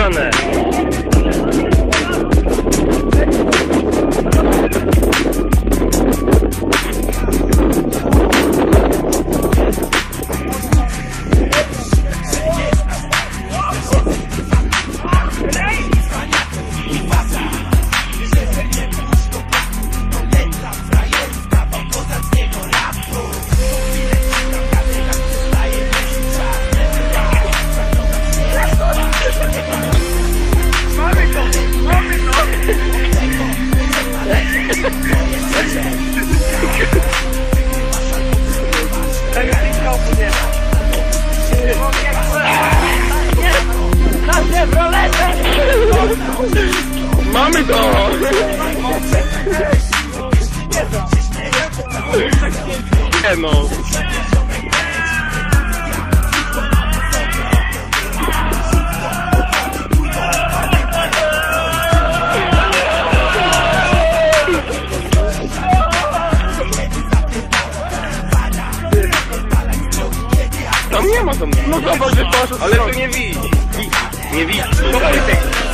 on that. Mamy to! Nie no. Tam nie ma tam. No zobacz, że poszedł. Ale tu nie widzi. Nie widzi. Tutaj.